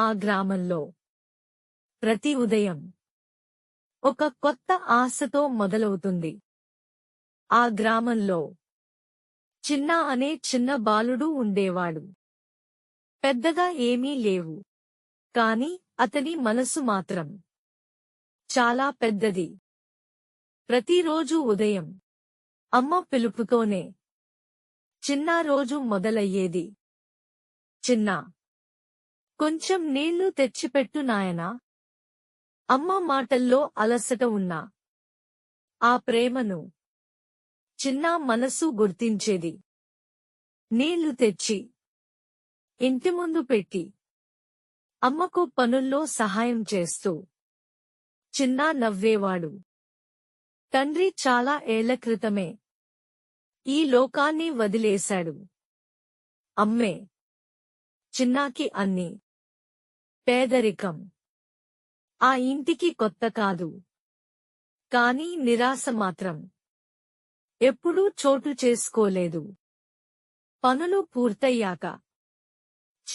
ఆ గ్రామంలో. ప్రతి ఉదయం ఒక కొత్త ఆశతో మొదలవుతుంది. ఆ గ్రామంలో చిన్న అనే చిన్న బాలుడు ఉండేవాడు. పెద్దగా ఏమీ లేవు. కాని అతని మనసు మాత్రం చాలా పెద్దది. ప్రతిరోజు ఉదయం అమ్మ పిలుపుతోనే చిన్న రోజు మొదలయ్యేది. చిన్న కొంచెం నీళ్ళు తెచ్చిపెట్టు నాయనా. అమ్మ మాటల్లో అలసట ఉన్నా. ఆ ప్రేమను చిన్న మనసు గుర్తించేది. నీళ్ళు తెచ్చి ఇంటి ముందు పెట్టి అమ్మకు పనుల్లో సహాయం చేస్తూ చిన్న నవ్వేవాడు. తండ్రి చాలా ఏళ్ళ క్రితమే ఈ లోకాన్ని వదిలేశాడు. అమ్మే చిన్నాకి అన్ని పేదరికం. ఆ ఇంటికి కొత్త కాదు. కాని నిరాశ మాత్రం. ఎప్పుడూ చోటు చేసుకోలేదు. పనులు పూర్తయ్యాక.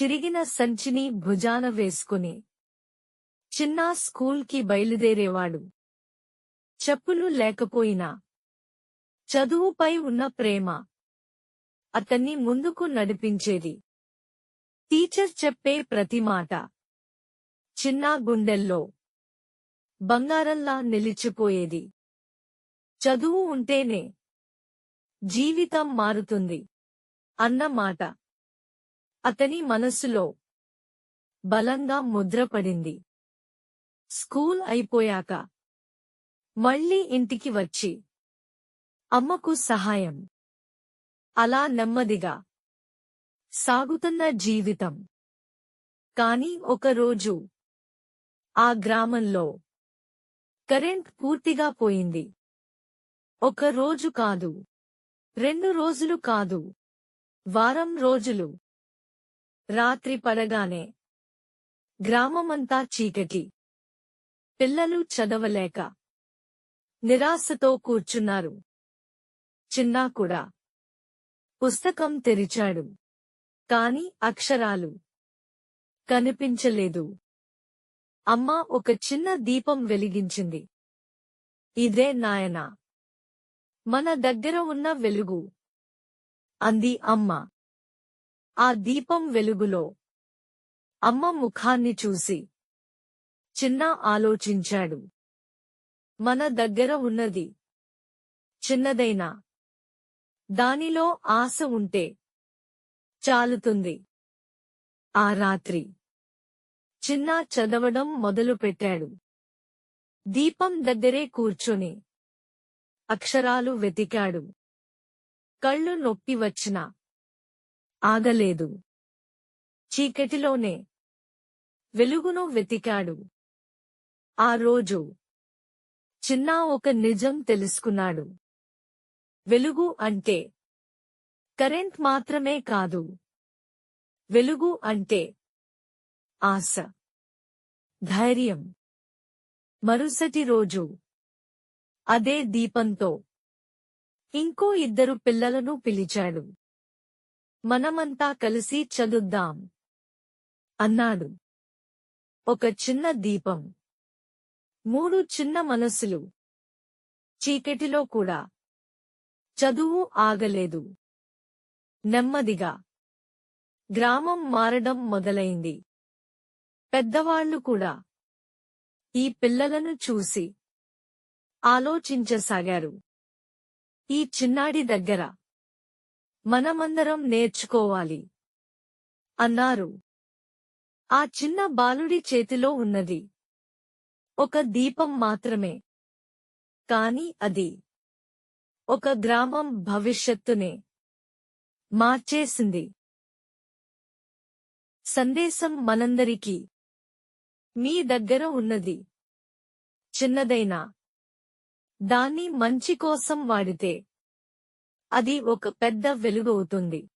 చిరిగిన సంచిని భుజాన వేసుకుని. చిన్న స్కూల్కి బయలుదేరేవాడు. చెప్పులు లేకపోయినా. చదువుపై ఉన్న ప్రేమ. అతన్ని ముందుకు నడిపించేది. టీచర్ చెప్పే ప్రతి మాట. చిన్న గుండెల్లో బంగారంలా నిలిచిపోయేది. చదువు ఉంటేనే జీవితం మారుతుంది అన్న మాట. అతని మనసులో బలంగా ముద్రపడింది. స్కూల్ అయిపోయాక మళ్ళీ ఇంటికి వచ్చి అమ్మకు సహాయం. అలా నెమ్మదిగా సాగుతున్న జీవితం. కాని ఒకరోజు ఆ గ్రామంలో కరెంట్ పూర్తిగా పోయింది. ఒక రోజు కాదు. రెండు రోజులు కాదు. వారం రోజులు. రాత్రి పడగానే గ్రామమంతా చీకటి. పిల్లలు చదవలేక నిరాశతో కూర్చున్నారు. చిన్నా కూడా పుస్తకం తెరిచాడు. కాని అక్షరాలు కనిపించలేదు. అమ్మ ఒక చిన్న దీపం వెలిగించింది. ఇదే నాయనా. మన దగ్గర ఉన్న వెలుగు. అంది అమ్మ. ఆ దీపం వెలుగులో. అమ్మ ముఖాన్ని చూసి. చిన్న ఆలోచించాడు. మన దగ్గర ఉన్నది. చిన్నదైనా. దానిలో ఆశ ఉంటే. చాలుతుంది. ఆ రాత్రి. చిన్నా చదవడం మొదలుపెట్టాడు. దీపం దగ్గరే కూర్చొని అక్షరాలు వెతికాడు. కళ్ళు నొప్పి వచ్చినా ఆగలేదు. చీకటిలోనే వెలుగును వెతికాడు. ఆ రోజు చిన్నా ఒక నిజం తెలుసుకున్నాడు. వెలుగు అంటే కరెంట్ మాత్రమే కాదు. వెలుగు అంటే ఆశ. ధైర్యం. మరుసటి రోజు. అదే దీపంతో. ఇంకో ఇద్దరు పిల్లలను పిలిచాడు. మనమంతా కలిసి చదుద్దాం. అన్నాడు. ఒక చిన్న దీపం. మూడు చిన్న మనసులు. చీకటిలో కూడా. చదువు ఆగలేదు. నెమ్మదిగా. గ్రామం మారడం మొదలైంది. పెద్దవాళ్ళు కూడా ఈ పిల్లలను చూసి ఆలోచించసాగారు. ఈ చిన్నాడి దగ్గర మనమందరం నేర్చుకోవాలి అన్నారు. ఆ చిన్న బాలుడి చేతిలో ఉన్నది ఒక దీపం మాత్రమే. కాని అది ఒక గ్రామం భవిష్యత్తునే మార్చేసింది. సందేశం మనందరికీ మీ దగ్గర ఉన్నది. చిన్నదైనా. దాన్ని మంచి కోసం వాడితే. అది ఒక పెద్ద వెలుగవుతుంది